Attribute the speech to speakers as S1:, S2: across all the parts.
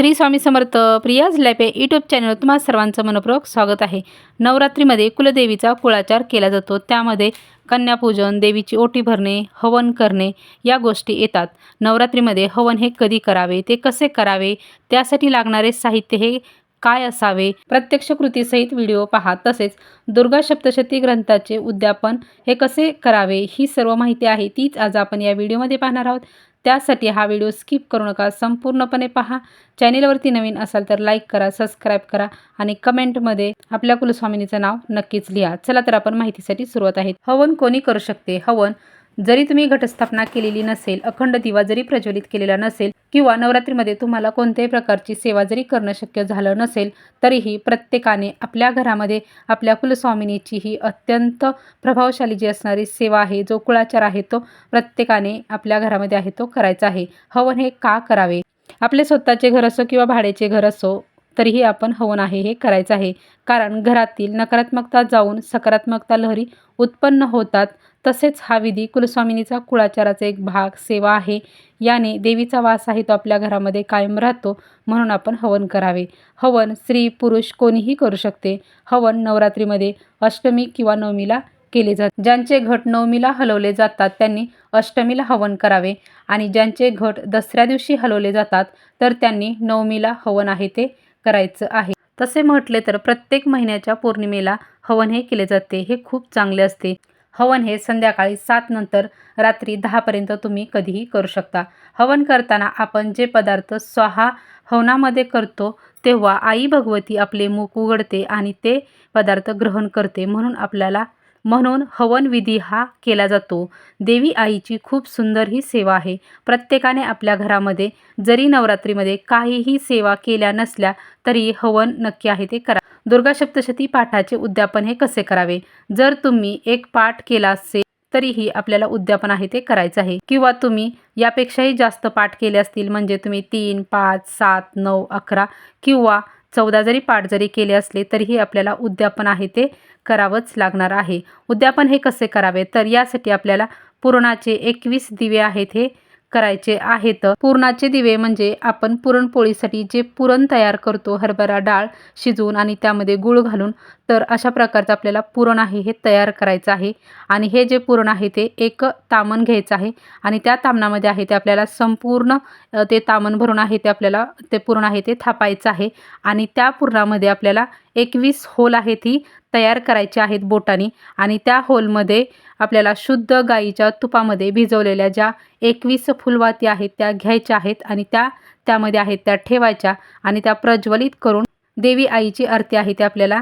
S1: श्री स्वामी समर्थ प्रियाज लॅपे YouTube channel तुम्हा सर्वांचं मनपूर्वक स्वागत आहे. नवरात्रीमध्ये कुलदेवीचा कुळाचार केला जातो. त्यामध्ये कन्यापूजन देवीची ओटी भरणे हवन करणे या गोष्टी येतात. नवरात्रीमध्ये हवन हे कधी करावे ते कसे करावे त्यासाठी लागणारे साहित्य हे काय असावे? प्रत्यक्ष कृतीसहित व्हिडिओ पहा. तसेच दुर्गा सप्तशती ग्रंथाचे उद्यापन हे कसे करावे ही सर्व माहिती आहे. तीच आज आपण या व्हिडिओमध्ये पाहणार आहोत. त्यासाठी हा व्हिडिओ स्किप करू नका. संपूर्णपणे पहा. चॅनेलवरती नवीन असाल तर लाईक करा सबस्क्राईब करा आणि कमेंटमध्ये आपल्या कुलस्वामिनीचं नाव नक्कीच लिहा. चला तर आपण माहितीसाठी सुरुवात आहे. हवन कोणी करू शकते? हवन जरी तुम्ही घटस्थापना केलेली नसेल अखंड दिवा जरी प्रज्वलित केलेला नसेल किंवा नवरात्रीमध्ये तुम्हाला कोणत्याही प्रकारची सेवा जरी करणं शक्य झालं नसेल तरीही प्रत्येकाने आपल्या घरामध्ये आपल्या कुलस्वामिनीची ही अत्यंत प्रभावशाली जी असणारी सेवा आहे जो कुळाचार आहे तो प्रत्येकाने आपल्या घरामध्ये आहे तो करायचा आहे. हवन हे का करावे? आपले स्वतःचे घर असो किंवा भाड्याचे घर असो तरीही आपण हवन आहे हे करायचं आहे. कारण घरातील नकारात्मकता जाऊन सकारात्मकता लहरी उत्पन्न होतात तसेच हा विधी कुलस्वामिनीचा कुळाचाराचा एक भाग सेवा आहे. याने देवीचा वास आहे तो आपल्या घरामध्ये कायम राहतो म्हणून आपण हवन करावे. हवन स्त्री पुरुष कोणीही करू शकते. हवन नवरात्रीमध्ये अष्टमी किंवा नवमीला केले जाते. ज्यांचे घट नवमीला हलवले जातात त्यांनी अष्टमीला हवन करावे. आणि ज्यांचे घट दसऱ्या दिवशी हलवले जातात तर त्यांनी नवमीला हवन आहे ते करायचं आहे. तसे म्हटले तर प्रत्येक महिन्याच्या पौर्णिमेला हवन हे केले जाते. हे खूप चांगले असते. हवन हे संध्याकाळी सात नंतर रात्री दहापर्यंत तुम्ही कधीही करू शकता. हवन करताना आपण जे पदार्थ स्वहा हवनामध्ये करतो तेव्हा आई भगवती आपले मुख उघडते आणि ते पदार्थ ग्रहण करते म्हणून आपल्याला म्हणून हवन विधी हा केला जातो. देवी आईची खूप सुंदर ही सेवा आहे. प्रत्येकाने आपल्या घरामध्ये जरी नवरात्रीमध्ये काहीही सेवा केल्या नसल्या तरी हवन नक्की आहे ते करा. दुर्गा सप्तशती पाठाचे उद्यापन हे कसे करावे? जर तुम्ही एक पाठ केला असेल तरीही आपल्याला उद्यापन आहे ते करायचं आहे. किंवा तुम्ही यापेक्षाही जास्त पाठ केले असतील म्हणजे तुम्ही तीन पाच सात नऊ अकरा किंवा चौदा जरी पाठ जरी केले असले तरीही आपल्याला उद्यापन आहे ते करावंच लागणार आहे. उद्यापन हे कसे करावे? तर यासाठी आपल्याला पुरणाचे एकवीस दिवे आहेत हे करायचे आहेत. पुरणाचे दिवे म्हणजे आपण पुरणपोळीसाठी जे पुरण तयार करतो हरभरा डाळ शिजवून आणि त्यामध्ये गुळ घालून तर अशा प्रकारचं आपल्याला पुरण आहे हे तयार करायचं आहे. आणि हे जे पुरण आहे ते एक तामण घ्यायचं आहे आणि त्या तामणामध्ये आहे ते आपल्याला संपूर्ण ते तामण भरून आहे ते आपल्याला ते पुरण आहे ते थापायचं आहे. आणि त्या पुरणामध्ये आपल्याला एकवीस होल आहे ती तयार करायची आहेत बोटाने. आणि त्या होलमध्ये आपल्याला शुद्ध गाईच्या तुपामध्ये भिजवलेल्या ज्या एकवीस फुलवाती आहेत त्या घ्यायच्या आहेत आणि त्या त्यामध्ये आहेत त्या ठेवायच्या आणि त्या प्रज्वलित करून देवी आईची आरती आहे ती आपल्याला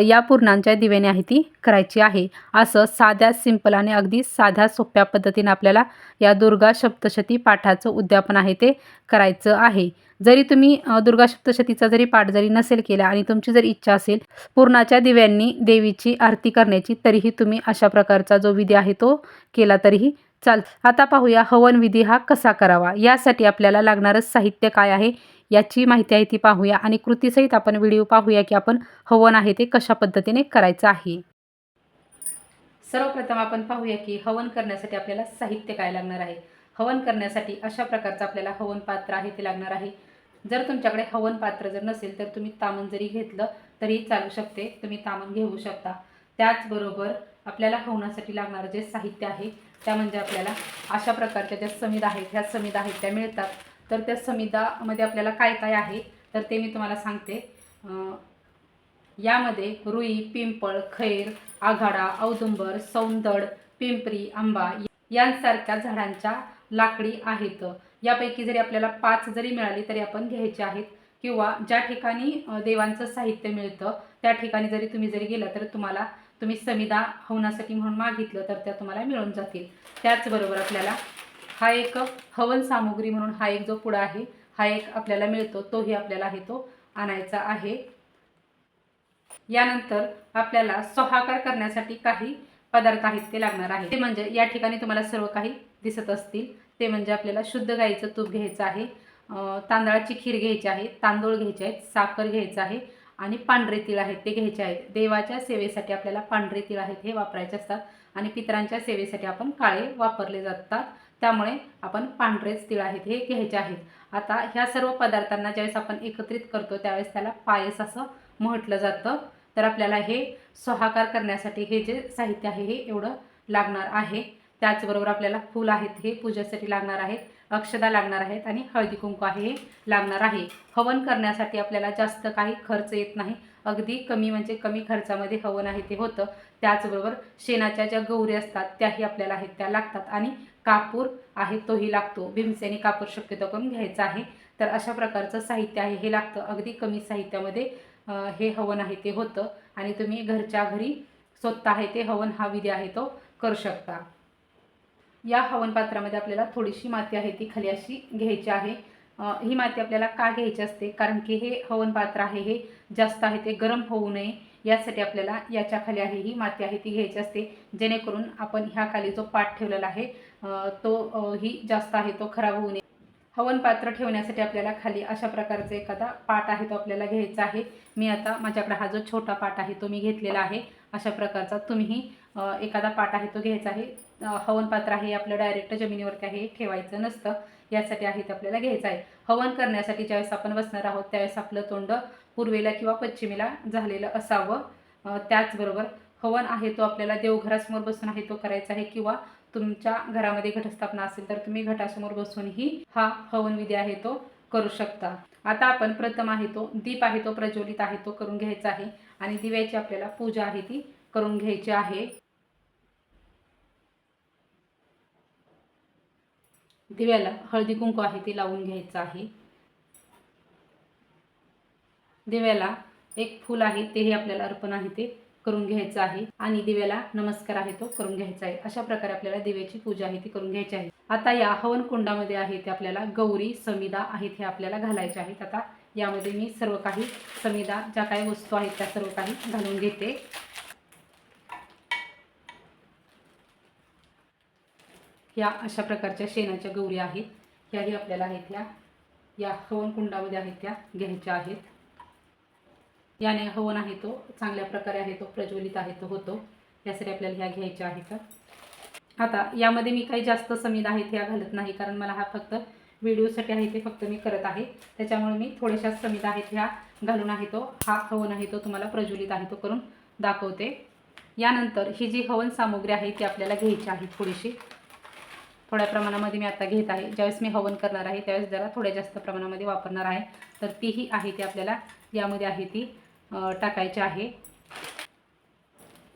S1: या पूर्णांच्या दिव्याने आहे ती करायची आहे. असं साध्या सिंपल आणि अगदी साध्या सोप्या पद्धतीने आपल्याला या दुर्गा सप्तशती पाठाचं उद्यापन आहे ते करायचं आहे. जरी तुम्ही दुर्गा सप्तशतीचा जरी पाठ जरी नसेल केला आणि तुमची जर इच्छा असेल पूर्णाच्या दिव्यांनी देवीची आरती करण्याची तरीही तुम्ही अशा प्रकारचा जो विधी आहे तो केला तरीही चाल आता पाहूया हवन विधी हा कसा करावा? यासाठी आपल्याला लागणारं साहित्य काय आहे? याची माहिती आहे ती पाहूया आणि कृतीसहित आपण व्हिडिओ पाहूया की आपण हवन आहे ते कशा पद्धतीने करायचं आहे. सर्वप्रथम आपण पाहूया की हवन करण्यासाठी आपल्याला साहित्य काय लागणार आहे? हवन करण्यासाठी अशा प्रकारचं आपल्याला हवन पात्र आहे ते लागणार आहे. जर तुमच्याकडे हवन पात्र जर नसेल तर तुम्ही तामण जरी घेतलं तरी चालू शकते. तुम्ही तामण घेऊ शकता. त्याचबरोबर आपल्याला हवनासाठी लागणारं जे साहित्य आहे त्या म्हणजे आपल्याला अशा प्रकारच्या ज्या समिधा आहेत ह्या समिधा आहेत त्या मिळतात. तर त्या समिधामध्ये आपल्याला काय काय आहे तर ते मी तुम्हाला सांगते. यामध्ये रुई पिंपळ खैर आघाडा औदुंबर सौंदड पिंपरी आंबा यांसारख्या झाडांच्या लाकडी आहेत. यापैकी जरी आपल्याला पाच जरी मिळाली तरी आपण घ्यायचे आहेत. किंवा ज्या ठिकाणी देवांचं साहित्य मिळतं त्या ठिकाणी जरी तुम्ही जरी गेला तर तुम्हाला तुम्ही समिदा हवनासाठी म्हणून मागितलं तर त्या तुम्हाला मिळून जातील. त्याचबरोबर आपल्याला हा एक हवन सामुग्री म्हणून हा एक जो पुडा आहे हा एक आपल्याला मिळतो. तोही आपल्याला आहे तो आणायचा आहे. यानंतर आपल्याला सोहाकार करण्यासाठी काही पदार्थ आहेत ते लागणार आहे ते म्हणजे या ठिकाणी तुम्हाला सर्व काही दिसत असतील. ते म्हणजे आपल्याला शुद्ध गाईचं तूप घ्यायचं आहे. तांदळाची खीर घ्यायची आहे तांदूळ घ्यायचे आहेत साखर घ्यायचं आहे. आणि पांढरे तीळ आहेत ते घ्यायचे आहेत. देवाच्या सेवेसाठी आपल्याला पांढरे तीळ आहेत हे वापरायचे असतात. आणि पितरांच्या सेवेसाठी आपण काळे वापरले जातात. त्यामुळे आपण पांढरेच तिळ आहेत हे घ्यायचे आहेत. आता ह्या सर्व पदार्थांना ज्यावेळेस आपण एकत्रित करतो त्यावेळेस त्याला पायस असं म्हटलं जातं. तर आपल्याला हे स्वाहाकार करण्यासाठी हे जे साहित्य आहे हे एवढं लागणार आहे. त्याचबरोबर आपल्याला फूल आहेत हे पूजेसाठी लागणार आहेत. अक्षदा लागणार आहेत आणि हळदी कुंकू आहे हे लागणार आहे. हवन करण्यासाठी आपल्याला जास्त काही खर्च येत नाही. अगदी कमी म्हणजे कमी खर्चामध्ये हवन आहे ते होतं. त्याचबरोबर शेणाच्या ज्या गौरी असतात त्याही आपल्याला आहेत त्या लागतात. आणि कापूर आहे तोही लागतो. भीमसेनी कापूर शक्यतो करून घ्यायचा आहे. तर अशा प्रकारचं साहित्य आहे हे लागतं. अगदी कमी साहित्यामध्ये हे हवन आहे ते होतं. आणि तुम्ही घरच्या घरी स्वतः आहे ते हवन हा विधी आहे तो करू शकता. या हवन पात्रामध्ये आपल्याला थोडीशी माती आहे ती खाली अशी घ्यायची आहे. ही माती आपल्याला का घ्यायची असते? कारण की हे हवन पात्र आहे हे जास्त आहे ते गरम होऊ नये. यासाठी आपल्याला याच्या खाली आहे ही माती आहे ती घ्यायची असते. जेणेकरून आपण ह्या खाली जो पाठ ठेवलेला आहे तो ही जास्त आहे तो खराब होऊ नये. हवन पात्र ठेवण्यासाठी आपल्याला खाली अशा प्रकारचा एखादा पाट आहे तो आपल्याला घ्यायचा आहे. मी आता माझ्याकडे हा जो छोटा पाट आहे तो मी घेतलेला आहे. अशा प्रकारचा तुम्हीही एखादा पाट आहे तो घ्यायचा आहे. हवन पात्र आहे आपलं डायरेक्ट जमिनीवरती आहे ठेवायचं नसतं. यासाठी आहे ते आपल्याला घ्यायचं आहे. हवन करण्यासाठी ज्यावेळेस आपण बसणार आहोत त्यावेळेस आपलं तोंड पूर्वेला किंवा पश्चिमेला झालेलं असावं. त्याचबरोबर हवन आहे तो आपल्याला देवघरासमोर बसून आहे तो करायचा आहे किंवा तुमच्या घरामध्ये घटस्थापना असेल तर तुम्ही घटासमोर बसूनही हा हवन विधी आहे तो करू शकता. आता आपण प्रथम आहे तो दीप आहे तो प्रज्वलित आहे तो करून घ्यायचा आहे आणि दिव्याची आपल्याला पूजा आहे ती करून घ्यायची आहे. दिव्याला हळदी कुंकू आहे ते लावून घ्यायचं आहे. दिव्याला एक फूल आहे तेही आपल्याला अर्पण आहे ते करून घ्यायचं आहे. आणि दिव्याला नमस्कार आहे तो करून घ्यायचा आहे. अशा प्रकारे आपल्याला दिव्याची पूजा आहे ती करून घ्यायची आहे. आता या हवन कुंडामध्ये आहे ते आपल्याला गौरी समिदा आहेत हे आपल्याला घालायचे आहेत. आता यामध्ये मी सर्व काही समिदा ज्या काही वस्तू आहेत त्या सर्व काही घालून घेते. या अशा प्रकारच्या शेणाच्या गौरी आहेत. ह्याही आपल्याला आहेत ह्या या हवन कुंडामध्ये आहेत त्या. घ्यायच्या आहेत. याने हवन आहे तो. चांगल्या प्रकारे आहे तो. प्रज्वलित आहे तो. होतो. यासाठी आपल्याला ह्या घ्यायच्या आहेत. आता यामध्ये मी काही जास्त समीद आहेत ह्या घालत नाही. कारण मला हा फक्त व्हिडिओसाठी आहे ते फक्त मी करत आहे. त्याच्यामुळे मी थोड्याशा समीद आहेत ह्या घालून आहे तो. हा हवन आहे तो. तुम्हाला प्रज्वलित आहे तो करून दाखवते. यानंतर ही जी हवन सामुग्री आहे ती आपल्याला घ्यायची आहे थोडीशी. थोड्या प्रमाणामध्ये मी आता घेत आहे. ज्यावेळेस मी हवन करणार आहे त्यावेळेस जरा थोड्या जास्त प्रमाणामध्ये वापरणार आहे. तर तीही आहे ती आपल्याला यामध्ये आहे ती टाकायची आहे.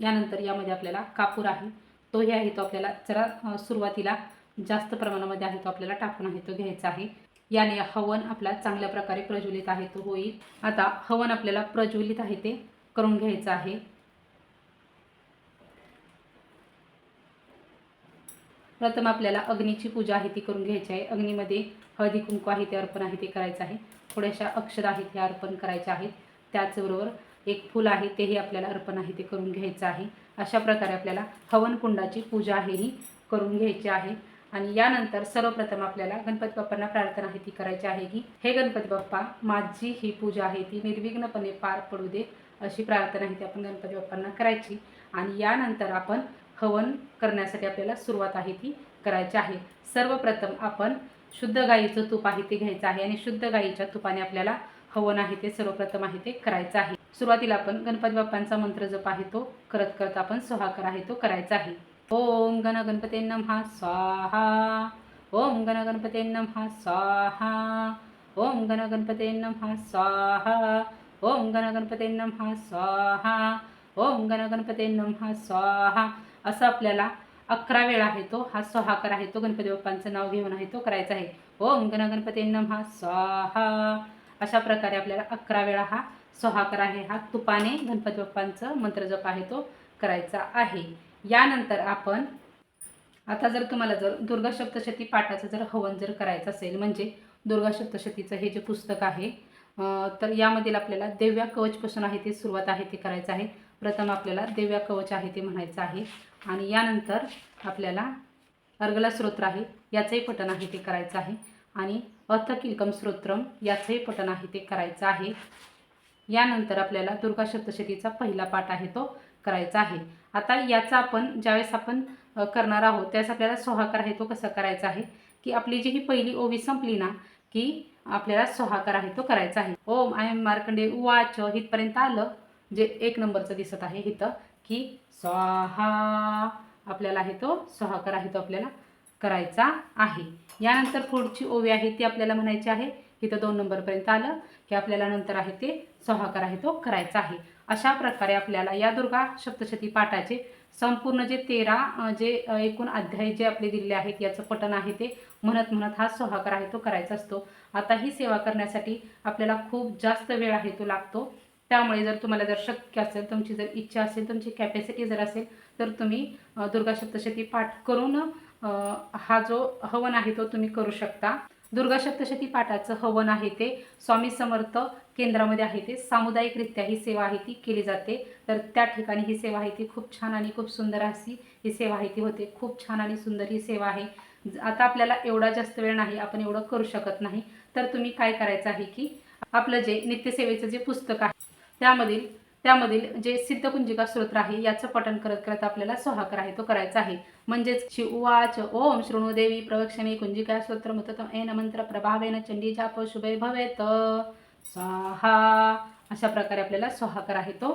S1: यानंतर यामध्ये आपल्याला कापूर आहे. तोही आहे तो आपल्याला जरा सुरुवातीला जास्त प्रमाणामध्ये आहे तो आपल्याला टाकून आहे तो घ्यायचा आहे. याने हवन आपला चांगल्या प्रकारे प्रज्वलित आहे तो होईल. आता हवन आपल्याला प्रज्वलित आहे ते करून घ्यायचं आहे. प्रथम आपल्याला अग्नीची पूजा आहे ती करून घ्यायची आहे. अग्नीमध्ये हळदी कुंकू आहे ते अर्पण आहे ते करायचं आहे. थोड्याशा अक्षर आहेत हे अर्पण करायचे आहेत. त्याचबरोबर एक फूल आहे तेही आपल्याला अर्पण आहे ते करून घ्यायचं आहे. अशा प्रकारे आपल्याला हवनकुंडाची पूजा आहे ही करून घ्यायची आहे. आणि यानंतर सर्वप्रथम आपल्याला गणपती बाप्पांना प्रार्थना आहे ती करायची आहे की हे गणपती बाप्पा माझी ही पूजा आहे ती निर्विघ्नपणे पार पडू दे अशी प्रार्थना आहे ती आपण गणपती बाप्पांना करायची. आणि यानंतर आपण हवन करण्यासाठी आपल्याला सुरुवात आहे ती करायची आहे. सर्वप्रथम आपण शुद्ध गाईचं तूप आहे ते घ्यायचं आहे आणि शुद्ध गाईच्या तुपाने आपल्याला हवन आहे ते सर्वप्रथम आहे ते करायचं आहे. सुरुवातीला आपण गणपती बाप्पांचा मंत्र जप आहे तो करत करत आपण सोहाकर आहे तो करायचा आहे. ओम गण गणपते नमहा स्वाहा. ओम गण गणपते नमहा स्वाहा. ओम गण गणपते नमहा स्वाहा. ओम गण गणपते नमहा स्वाहा. ओम गण गणपते नमहा स्वाहा. असं आपल्याला अकरा वेळा आहे तो हा स्वाहाकार आहे तो गणपती बाप्पांचं नाव घेऊन आहे तो करायचा आहे. ओम गण गणपती नम हा स्वाहा. अशा प्रकारे आपल्याला अकरा वेळा हा स्वाहाकार आहे हा तुपाने गणपती बाप्पांचं मंत्रजप आहे तो करायचा आहे. यानंतर आपण आता जर तुम्हाला जर दुर्गा सप्तशती पाठाचं जर हवन जर करायचं असेल म्हणजे दुर्गा सप्तशतीचं हे जे पुस्तक आहे तर यामधील आपल्याला देव्या कवचपासून आहे ते सुरुवात आहे ते करायचं आहे. प्रथम आपल्याला देव्या कवच आहे ते म्हणायचं आहे. आणि यानंतर आपल्याला अर्गला स्रोत्र आहे याचंही पठण आहे ते करायचं आहे. आणि अथकिलकम स्तोत्रम याचंही पठण आहे ते करायचं आहे. यानंतर आपल्याला दुर्गा सप्तशतीचा पहिला पाठ आहे तो करायचा आहे. आता याचा आपण ज्यावेळेस आपण करणार आहोत त्यावेळेस आपल्याला सोहाकार आहे तो कसा करायचा आहे? की आपली जी ही पहिली ओवी संपली ना की आपल्याला सोहाकार आहे तो करायचा आहे. ओम आय एम मार्कंडे उवाच इथपर्यंत आलं जे एक नंबरचं दिसत आहे इथं की स्वाहा. आपल्याला आहे तो सोहाकार आहे तो आपल्याला करायचा आहे. यानंतर पुढची ओवी आहे ती आपल्याला म्हणायची आहे. इथं दोन नंबरपर्यंत आलं. की आपल्याला नंतर आहे ते स्वाहाकार आहे तो करायचा आहे. अशा प्रकारे आपल्याला या दुर्गा सप्तशती पाठाचे संपूर्ण जे तेरा जे एकूण अध्याय जे आपले दिलेले आहेत याचं पठण आहे ते म्हणत म्हणत हा सोहाकार आहे तो करायचा असतो. आता ही सेवा करण्यासाठी आपल्याला खूप जास्त वेळ आहे तो लागतो. त्यामुळे जर तुम्हाला जर शक्य असेल तुमची जर इच्छा असेल तुमची कॅपॅसिटी जर असेल तर तुम्ही दुर्गा सप्तशती पाठ करून हा जो हवन आहे तो तुम्ही करू शकता. दुर्गा सप्तशती पाठाचं हवन आहे ते स्वामी समर्थ केंद्रामध्ये आहे ते. सामुदायिकरित्या ही सेवा आहे ती केली जाते. तर त्या ठिकाणी ही सेवा आहे ती खूप छान आणि खूप सुंदर अशी ही सेवा आहे ती होते. खूप छान आणि सुंदर ही सेवा आहे. ज- आता आपल्याला एवढा जास्त वेळ नाही आपण एवढं करू शकत नाही. तर तुम्ही काय करायचं आहे की आपलं जे नित्यसेवेचं जे पुस्तक आहे त्यामधील त्यामधील जे सिद्धकुंजिका स्तोत्र आहे याचं पठण करत करत आपल्याला सोहाकर आहे तो करायचा आहे. म्हणजेच शिवाच ओम शृणुदेवी प्रवक्षणे कुंजिका स्तोत्र मततम एन मंत्र प्रभावेन चंडी जाप शुभे भवेत स्वाहा अशा प्रकारे आपल्याला सोहाकर आहे तो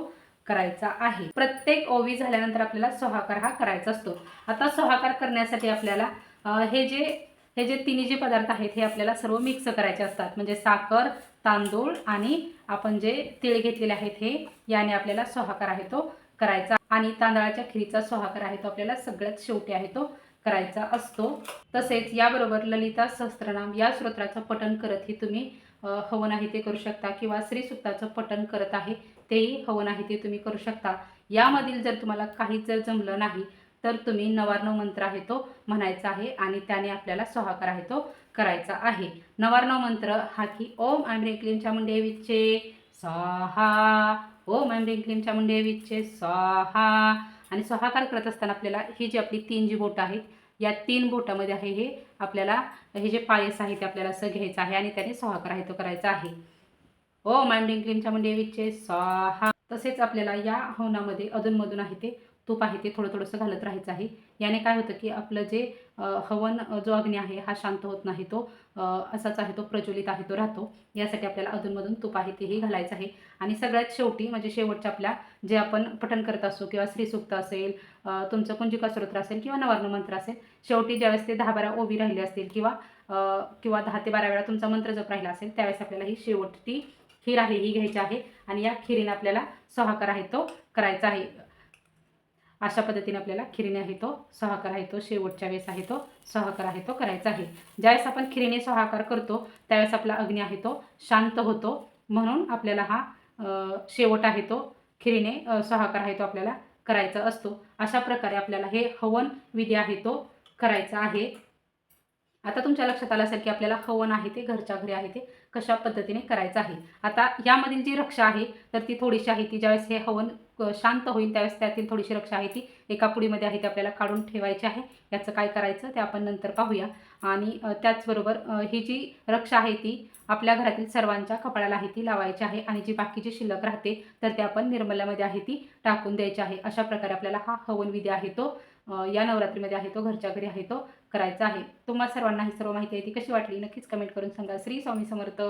S1: करायचा आहे. प्रत्येक ओवी झाल्यानंतर आपल्याला सोहाकार हा करायचा असतो. आता सोहाकार करण्यासाठी आपल्याला हे जे हे जे तिन्ही जे पदार्थ आहेत हे आपल्याला सर्व मिक्स करायचे असतात. म्हणजे साखर तांदूळ आणि आपण जे तीळ घेतलेले आहेत हे याने आपल्याला सोहाकार आहे तो करायचा. आणि तांदळाच्या खिरीचा सोहाकार आहे तो आपल्याला सगळ्यात शेवटी आहे तो करायचा असतो. तसेच याबरोबर ललिता सहस्त्रनाम या स्तोत्राचं पठण करतही तुम्ही हवन आहे ते करू शकता किंवा श्रीसुक्ताचं पठण करत आहे तेही हवन आहे ते तुम्ही करू शकता. यामधील जर तुम्हाला काहीच जर जमलं नाही तर तुम्ही नवार्णव मंत्र आहे तो म्हणायचा आहे आणि त्याने आपल्याला सोहाकार आहे तो करायचा आहे. नवार्णव मंत्र हा की ओम आय ह्रीं क्लीं चामुंडे विच्चे स्वाहा ओम आय ह्रीं क्लीं चामुंडे विच्चे स्वाहा आणि सोहाकार करत असताना आपल्याला ही जी आपली तीन जी बोटं आहेत या तीन बोटामध्ये आहे हे आपल्याला हे जे पायस आहे ते आपल्याला असं घ्यायचं आहे आणि त्याने सोहाकार आहे तो करायचा आहे. ओम आय ह्रीं क्लीं चामुंडे विच्चे स्वाहा तसेच आपल्याला या हवनामध्ये अधूनमधून आहे ते तूप आहे ते थोडं थोडंसं घालत राहायचं आहे. याने काय होतं की आपलं जे हवन जो अग्नी आहे हा शांत होत नाही तो असाच आहे तो प्रज्वलित आहे तो राहतो. यासाठी आपल्याला अधूनमधून तूप आहे तेही घालायचं आहे. आणि सगळ्यात शेवटी म्हणजे शेवटच्या आपल्या जे आपण पठण करत असतो किंवा श्रीसुक्त असेल तुमचं कुंजिका स्तोत्र असेल किंवा नवर्ण मंत्र असेल शेवटी ज्यावेळेस ते दहा बारा ओवी राहिले असतील किंवा किंवा दहा ते बारा वेळा तुमचा मंत्र जप राहिला असेल त्यावेळेस आपल्याला ही शेवटी खीर आहे ही घ्यायची आहे. आणि या खिरीने आपल्याला सोहाकार आहे तो करायचा आहे. अशा पद्धतीने आपल्याला खिरीने आहे तो सहकार आहे तो शेवटच्या वेळेस आहे तो सहकार आहे तो करायचा आहे. ज्यावेळेस आपण खिरीने सहकार करतो त्यावेळेस आपला अग्नी आहे तो शांत होतो. म्हणून आपल्याला हा शेवट आहे तो खिरीने सहकार आहे तो आपल्याला करायचा असतो. अशा प्रकारे आपल्याला हे हवन विधी आहे तो करायचा आहे. आता तुमच्या लक्षात आलं असेल की आपल्याला हवन आहे ते घरच्या घरी आहे ते. कशा पद्धतीने करायचं आहे. आता यामधील जी रक्षा आहे तर ती थोडीशी आहे ती ज्यावेळेस हे हवन शांत होईल त्यावेळेस त्यातील थोडीशी रक्षा आहे ती एका पुडीमध्ये आहे ती आपल्याला काढून ठेवायची आहे. याचं काय करायचं ते आपण नंतर पाहूया. आणि त्याचबरोबर ही जी रक्षा आहे ती आपल्या घरातील सर्वांच्या कपाळाला आहे ती लावायची आहे आणि जी बाकीची शिल्लक राहते तर ते आपण निर्मल्यामध्ये आहे ती टाकून द्यायची आहे. अशा प्रकारे आपल्याला हा हवन विधी आहे तो या नवरात्रीमध्ये आहे तो घरच्या घरी आहे तो करायचा आहे. तुम्हा सर्वांना ही सर्व माहिती आहे ती कशी वाटली? नक्कीच कमेंट करून सांगा. श्री स्वामी समर्थ.